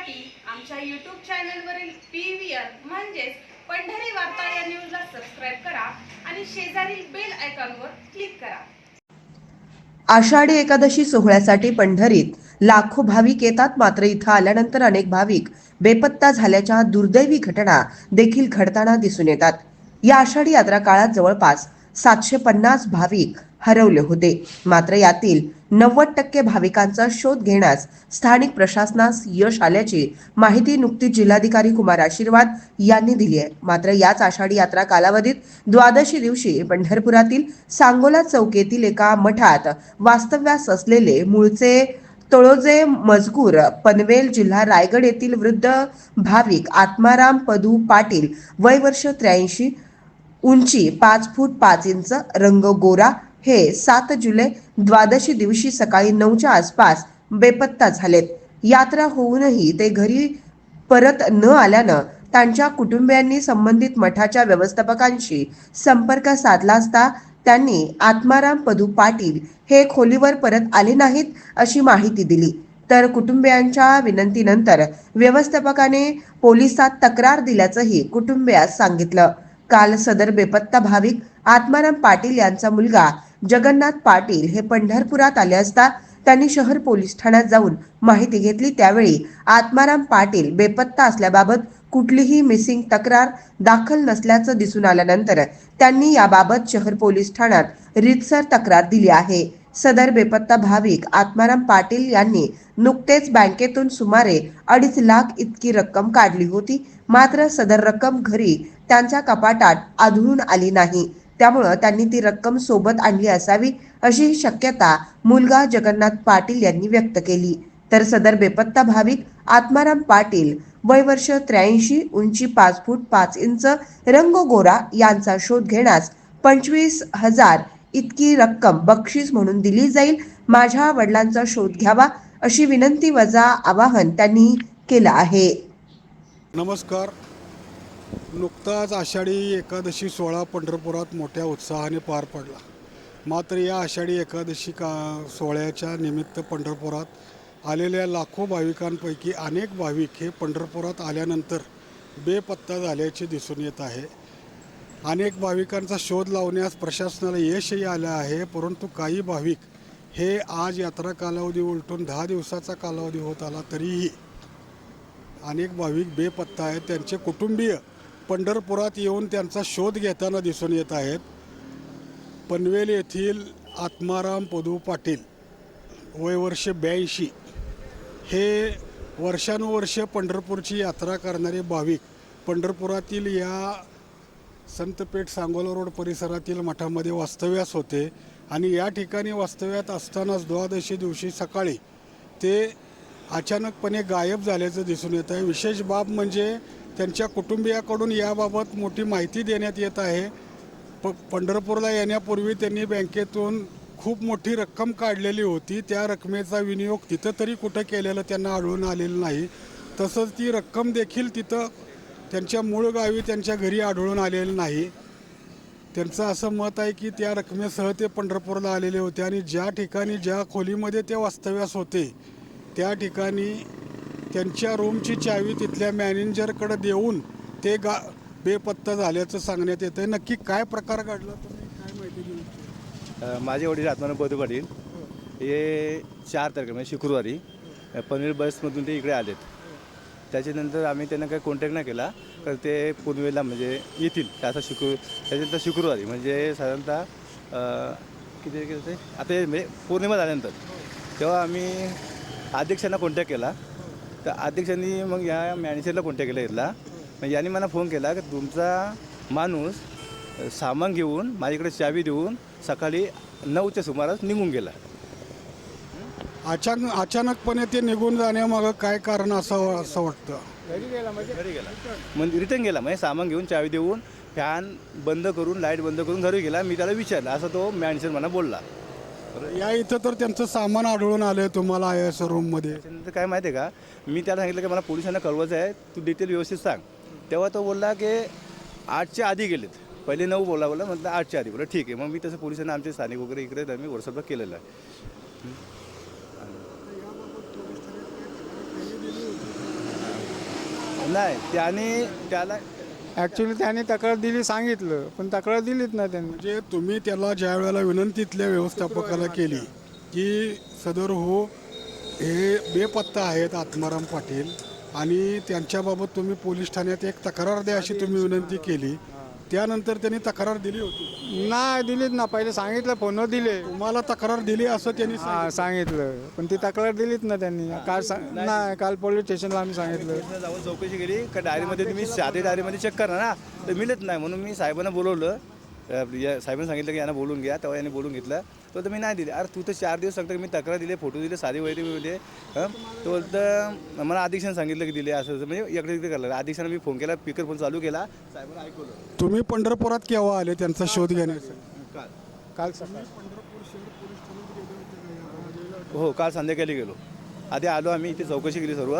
पाहण्यासाठी आमच्या यूट्यूब चॅनलवरील पी व्ही आर म्हणजेच पंढरी वार्ता या न्यूजला सबस्क्राईब करा आणि शेजारील बेल आयकॉनवर क्लिक करा. आषाढी एकादशी सोहळ्यासाठी पंढरीत लाखो भाविक येतात. मात्र इथं आल्यानंतर अनेक भाविक बेपत्ता झाल्याच्या दुर्दैवी घटना देखील घडताना दिसून येतात. या आषाढी यात्रा काळात जवळपास सातशे पन्नास भाविक हरवले होते. मात्र यातील नव्वद टक्के भाविकांचा शोध घेण्यास स्थानिक प्रशासनास यश आल्याची माहिती नुकतीच जिल्हाधिकारी कुमार आशीर्वाद यांनी दिली आहे. मात्र याच आषाढी यात्रा कालावधीत द्वादशी दिवशी पंढरपुरातील सांगोला चौकेतील एका मठात वास्तव्यास असलेले मूळचे तळोजे मजकूर पनवेल जिल्हा रायगड येथील वृद्ध भाविक आत्माराम पदू पाटील वय वर्ष त्र्याऐंशी उंची पाच फूट पाच इंच रंग गोरा. हे सात जुलै द्वादशी दिवशी सकाळी नऊच्या आसपास बेपत्ता झालेत. यात्रा होऊनही ते घरी परत न आल्यानं त्यांच्या कुटुंबियांनी संबंधित मठाच्या व्यवस्थापकांशी संपर्क साधला असता त्यांनी आत्माराम पदू पाटील हे खोलीवर परत आले नाहीत अशी माहिती दिली. तर कुटुंबियांच्या विनंतीनंतर व्यवस्थापकाने पोलिसात तक्रार दिल्याचंही कुटुंबियास सांगितलं. काल सदर बेपत्ता भाविक आत्माराम पाटील यांचा मुलगा जगन्नाथ पाटील हे पंढरपुरात आले असता त्यांनी शहर पोलीस ठाण्यात जाऊन माहिती घेतली. त्यावेळी आत्माराम पाटील बेपत्ता असल्याबाबत कुठलीही मिसिंग तक्रार दाखल नसल्याचं दिसून आल्यानंतर त्यांनी याबाबत शहर पोलीस ठाण्यात रितसर तक्रार दिली आहे. सदर बेपत्ता भाविक आत्माराम पाटील यांनी नुकतेच बँकेतून सुमारे अडीच लाख इतकी रक्कम काढली होती. मात्र सदर रक्कम घरी त्यांच्या कपाटात आढळून आली नाही. त्यामुळं त्यांनी ती रक्कम सोबत आणली असावी अशी शक्यता मुलगा जगन्नाथ पाटील यांनी व्यक्त केली. तर सदर बेपत्ता भाविक आत्माराम पाटील वय वर्ष त्र्याऐंशी उंची पाच फूट पाच इंच रंग गोरा यांचा शोध घेण्यास पंचवीस हजार इतकी रक्कम बक्षीस म्हणून दिली जाईल माझ्या वडिलांचा शोध घ्यावा अशी विनंती वजा आवाहन त्यांनी केलं आहे. नमस्कार. नुकताच आषाढी एकादशी सोहळा पंढरपुरात मोठ्या उत्साहाने पार पडला. मात्र या आषाढी एकादशी का सोहळ्याच्या निमित्त पंढरपुरात आलेल्या लाखो भाविकांपैकी अनेक भाविक हे पंढरपुरात आल्यानंतर बेपत्ता झाल्याचे दिसून येत आहे. अनेक भाविकांचा शोध लावण्यास प्रशासनाला यशही आलं आहे परंतु काही भाविक हे आज यात्रा कालावधी उलटून दहा दिवसाचा कालावधी होत आला तरीही अनेक भाविक बेपत्ता आहेत. त्यांचे कुटुंबीय पंढरपुरात येऊन त्यांचा शोध घेताना दिसून येत आहेत. पनवेल येथील आत्माराम पदू पाटील वय वर्ष ब्याऐंशी. हे वर्षानुवर्ष पंढरपूरची यात्रा करणारे भाविक पंढरपुरातील या संतपेठ सांगोला रोड परिसरातील मठामध्ये वास्तव्यास होते आणि या ठिकाणी वास्तव्यात असतानाच द्वादशी दिवशी सकाळी ते अचानकपणे गायब झाल्याचं दिसून येत आहे. विशेष बाब म्हणजे त्यांच्या कुटुंबियाकडून याबाबत मोठी माहिती देण्यात येत आहे. प पंढरपूरला येण्यापूर्वी त्यांनी बँकेतून खूप मोठी रक्कम काढलेली होती. त्या रकमेचा विनियोग तिथं तरी कुठं केलेलं त्यांना आढळून आलेलं नाही. तसंच ती रक्कम देखील तिथं त्यांच्या मूळ गावी त्यांच्या घरी आढळून आलेलं नाही. त्यांचं असं मत आहे की त्या रकमेसह ते पंढरपूरला आलेले होते आणि ज्या ठिकाणी ज्या खोलीमध्ये ते वास्तव्यास होते त्या ठिकाणी त्यांच्या रूमची चावी तिथल्या मॅनेजरकडे देऊन ते गा बेपत्ता झाल्याचं सांगण्यात येतं आहे नक्की काय प्रकार घडला? तुम्ही काय माहिती माझे वडील आत्मान पदू पाटील. हे चार तारखे म्हणजे शुक्रवारी पनवेल बसमधून ते इकडे आलेत. त्याच्यानंतर आम्ही त्यांना काही कॉन्टॅक्ट नाही केला. तर ते पुनवेलला म्हणजे येतील. त्याचा शुक्र त्याच्यानंतर शुक्रवारी म्हणजे साधारणतः किती ते आता हे म्हणजे पौर्णिमा झाल्यानंतर. तेव्हा आम्ही अध्यक्षांना कॉन्टॅक्ट केला. तर अध्यक्षांनी मग या मॅनेजरला कॉन्टॅक्ट केला घेतला मग यांनी मला फोन केला की तुमचा माणूस सामान घेऊन माझ्याकडे चावी देऊन सकाळी नऊच्या सुमारास निघून गेला. अचानक अचानकपणे ते निघून जाण्यामागं काय कारण असं असं वाटतं? घरी गेला म्हणजे? घरी गेला. म्हणजे रिटर्न गेला. म्हणजे सामान घेऊन चावी देऊन फॅन बंद करून लाइट बंद करून घरी गेला. मी त्याला विचारलं. असं तो मॅनेजर मला बोलला. या इथं तर त्यांचं सामान आढळून आलंय तुम्हाला आय एस रूममध्ये त्याच्यानंतर काय माहिती आहे का? मी त्याला सांगितलं की मला पोलिसांना कळवायचं आहे तू डिटेल व्यवस्थित सांग. तेव्हा तो बोलला की आठच्या आधी गेलेत. पहिले नऊ बोला बोला म्हटलं आठच्या आधी. बोला ठीक आहे. मग मी तसं पोलिसांना आमचे स्थानिक वगैरे इकडे मी व्हॉट्सअपला केलेलं आहे. नाही त्याने त्याला ॲक्च्युली त्याने तक्रार दिली सांगितलं पण तक्रार दिलीच ना त्यांनी. म्हणजे तुम्ही त्याला ज्या वेळेला विनंतीतल्या व्यवस्थापकाला केली की सदर हो हे बेपत्ता आहेत आत्माराम पाटील आणि त्यांच्याबाबत तुम्ही पोलीस ठाण्यात एक तक्रार द्या अशी तुम्ही विनंती केली त्यानंतर त्यांनी तक्रार दिली होती. नाही दिलीच ना. पहिले सांगितलं फोनवर दिले. तुम्हाला तक्रार दिली असं त्यांनी हा सांगितलं. पण ती तक्रार दिलीच ना त्यांनी. काल सांग नाही काल पोलीस स्टेशनला आम्ही सांगितलं. पोलिसांना जाऊन चौकशी केली. का डायरीमध्ये तुम्ही साधे डायरीमध्ये चेक करा ना. तर मिळत नाही. म्हणून मी साहेबांना बोलवलं. अ, या साहेबांनी सांगितलं की यांना बोलून घ्या. तेव्हा यांनी बोलून घेतलं. तो तर मी नाही दिली. अरे तू तर चार दिवस सांगतो की मी तक्रार दिली फोटो दिले साधी वैरी दिले हं? तो बोलतं मला अधीक्षण सांगितलं की दिले असं. म्हणजे इकडे तिकडे करायला अधीक्षणाला मी फोन केला स्पीकर फोन चालू केला साहेबांना ऐकवलं. तुम्ही पंढरपुरात केव्हा आले त्यांचा शोध घेण्यासाठी? काल काल हो काल संध्याकाळी गेलो. आधी आलो आम्ही इथे चौकशी केली सर्व.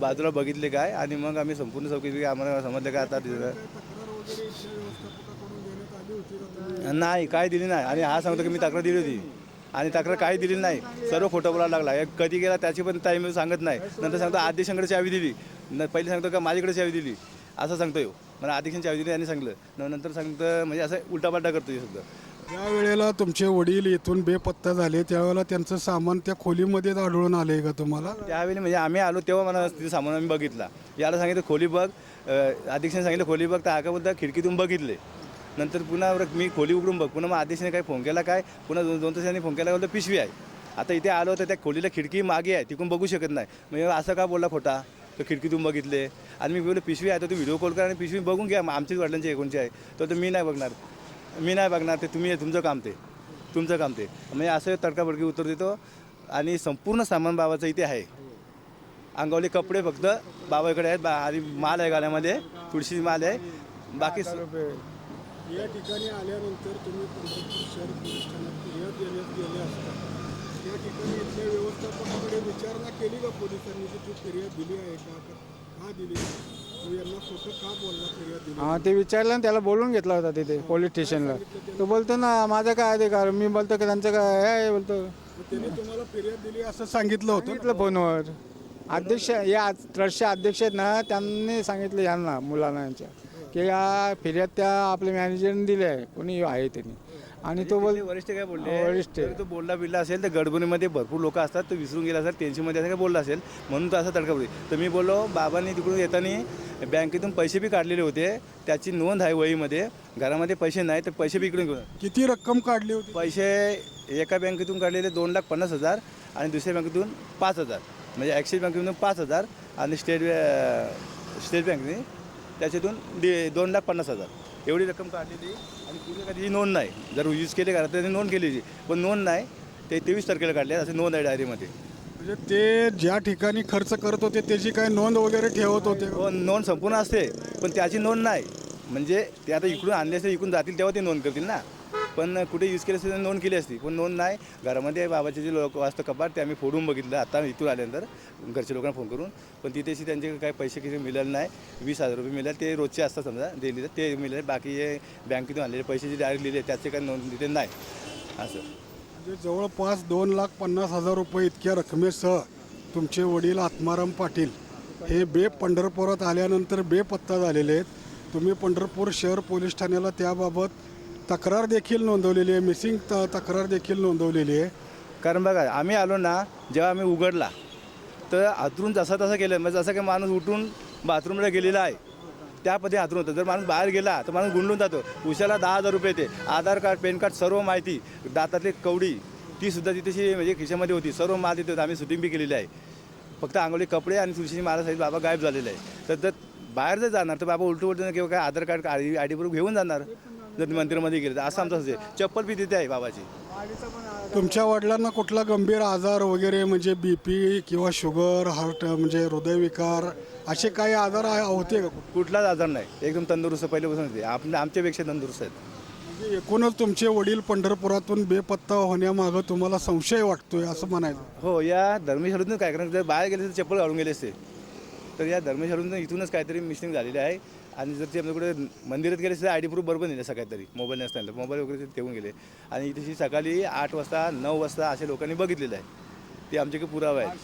बाजूला बघितले काय आणि मग आम्ही संपूर्ण चौकशी केली. आम्हाला समजलं काय आता नाही काय दिली नाही. आणि हा सांगतो की मी तक्रार दिली होती. आणि तक्रार काही दिली नाही. सर्व खोटं बोलायला लागला. एक कधी गेला त्याची पण टाईम सांगत नाही. नंतर सांगतो अध्यक्षांकडे चावी दिली. न पहिले सांगतो का माझ्याकडे चावी दिली. असं सांगतो येऊ मला अध्यक्षांनी चावी दिली आणि सांगलं. न नंतर सांगतं म्हणजे असं उलटापालटा करतो हे सुद्धा ज्या वेळेला तुमचे वडील इथून बेपत्ता झाले त्यावेळेला त्यांचं सामान त्या खोलीमध्येच आढळून आले का तुम्हाला? त्यावेळी म्हणजे आम्ही आलो तेव्हा मला तिथे सामान आम्ही बघितला. याला सांगितलं खोली बघ. अध्यक्षाने सांगितलं खोली बघ. तर आका बोलता खिडकीतून बघितले. नंतर पुन्हा बरं मी खोली उघडून बघ. पुन्हा मग आदेशाने काय फोन केला काय? पुन्हा दोन दोन तासांनी फोन केला बोलतो पिशवी आहे. आता इथे आलो तर त्या खोलीला खिडकी मागे आहे. तिकडून बघू शकत नाही. म्हणजे असं का बोलला खोटा? तर खिडकीतून बघितले. आणि मी बोललो पिशवी आहे. तर तू व्हिडिओ कॉल करा आणि पिशवी बघून घ्या. मग आमचीच वडिलांची एकोणची आहे. तर मी नाही बघणार. मी नाही बघणार. ते तुम्ही तुमचं काम ते. तुमचं काम ते. म्हणजे असं तडकाबडकी उत्तर देतो. आणि संपूर्ण सामान बाबाचं इथे आहे. अंगावले कपडे फक्त बाबाकडे आहेत. बा आणि माल आहे गाड्यामध्ये. तुळशी माल आहे. बाकी या ठिकाणी आल्यानंतर तुम्ही पंढरपूर शहर पोलीस ठाण्यात फिर्याद देण्यात गेले असता. त्या ठिकाणी इथल्या व्यवस्थापकाकडे विचारणा केली का पोलिसांनी की तू फिर्याद दिली आहे का? का- दिली तू यांना खोटं का बोलला फिर्याद दिली? हा ते विचारलं आणि त्याला बोलून घेतला होता तिथे पोलीस स्टेशनला. तो बोलतो ना माझा काय अधिकार? मी बोलतो की त्यांचं काय आहे बोलतो. मग त्यांनी तुम्हाला फिर्याद दिली असं सांगितलं होतं सांगितलं फोनवर. अध्यक्ष या ट्रस्टचे अध्यक्ष आहेत ना त्यांनी सांगितलं यांना मुलांना यांच्या. की या फिर्याद त्या आपल्या मॅनेजरने दिल्या आहे. कोणी आहे त्यांनी. आणि तो बोल वरिष्ठ काय बोलले? हो, वरिष्ठ. तो बोलला बिल्ला असेल तर गडबडीमध्ये भरपूर लोक असतात. तो विसरून गेला असेल टेन्शनमध्ये असं काय बोलला असेल म्हणून तो असा तडका बोलली तर मी बोललो बाबांनी तिकडून येताना बँकेतून पैसे बी काढलेले होते. त्याची नोंद आहे वहीमध्ये. घरामध्ये पैसे नाही तर पैसे बी इकडून घेऊन किती रक्कम काढली होती? पैसे एका बँकेतून काढलेले दोन लाख पन्नास हजार आणि दुसऱ्या बँकेतून पाच हजार. म्हणजे ॲक्सिस बँकेतून पाच हजार आणि स्टेट बॅ- स्टेट बँकेने त्याच्यातून दे दोन लाख पन्नास हजार. एवढी रक्कम काढलेली आणि पुढे कधी नोंद नाही. जर यूज केले घरात त्यांनी नोंद केली पण नोंद नाही. ते तेवीस तारखेला काढले असे नोंद आहे डायरीमध्ये म्हणजे ते ज्या ठिकाणी खर्च करत होते त्याची काय नोंद वगैरे ठेवत होते? हो नोंद संपूर्ण असते. पण त्याची नोंद नाही. म्हणजे ते आता इकडून आणले असते इकडून जातील तेव्हा ते नोंद करतील ना. पण कुठे यूज केली असते तर नोंद केली असती. पण नोंद नाही. घरामध्ये बाबाचे जे लोक असतं कपाट ते आम्ही फोडून बघितलं. आता इथून आल्यानंतर घरच्या लोकांना फोन करून. पण तिथेशी त्यांचे काही पैसे किती मिळाले नाही. वीस हजार रुपये मिळाले. ते रोजचे असतात समजा डेलीचे ते मिळाले. बाकी हे बँकेतून आलेले पैसे जे डायरेक्ट लिहिले त्याचे काही नोंद तिथे नाही. असं. म्हणजे जवळपास दोन लाख पन्नास हजार रुपये इतक्या रकमेसह तुमचे वडील आत्माराम पाटील हे बे पंढरपुरात आल्यानंतर बेपत्ता झालेले आहेत. तुम्ही पंढरपूर शहर पोलीस ठाण्याला त्याबाबत तक्रार देखील नोंदवलेली आहे. मिसिंग त तक्रार देखील नोंदवलेली आहे. कारण बघा आम्ही आलो ना जेव्हा आम्ही उघडला तर हातरून जसा तसा केलं. म्हणजे जसं की माणूस उठून बाथरूमला गेलेला आहे त्या पद्धतीने हातरून होतं. जर माणूस बाहेर गेला तर माणूस गुंडून जातो. उशाला दहा हजार रुपये येते. आधार कार्ड पॅन कार्ड सर्व माहिती दातातली कवडी ती सुद्धा तिथेशी म्हणजे खिशामध्ये होती. सर्व माल तिथे होतं. आम्ही शूटिंग बी केलेली आहे. फक्त आंघोळी कपडे आणि तुळशीची माला साईड बाबा गायब झालेले आहे. तर जर बाहेर जर जाणार तर बाबा उलटू उलटून किंवा काय Aadhaar card I I D proof घेऊन जाणार. जर मंदिरामध्ये गेले. तर असं आमचं असते चप्पल बी तिथे आहे बाबाची. तुमच्या वडिलांना कुठला गंभीर आजार वगैरे म्हणजे बी पी किंवा शुगर हार्ट म्हणजे हृदयविकार असे काही आजार आहे- होते का कुठलाच आजार नाही. एकदम तंदुरुस्त पहिल्यापासून होते. आप आमच्यापेक्षा तंदुरुस्त आहेत. म्हणजे एकूणच तुमचे वडील पंढरपुरातून बेपत्ता होण्यामागं तुम्हाला संशय वाटतोय असं म्हणायचं. हो या धर्मशाळेतून काय कारण जर बाहेर गेले तर चप्पल काढून गेले असते. तर या धर्मशाळेतून इथूनच काहीतरी मिस्टिंग झालेली आहे. आणि जर ते आमच्याकडे मंदिरात गेले तर आय डी प्रूफ बरोबर नेले असं तरी. मोबाईल नसताना मोबाईल वगैरे ते ठेवून गेले. आणि तशी सकाळी आठ वाजता नऊ वाजता असे लोकांनी बघितलेलं आहे. ते आमच्याकडे पुरावा आहे.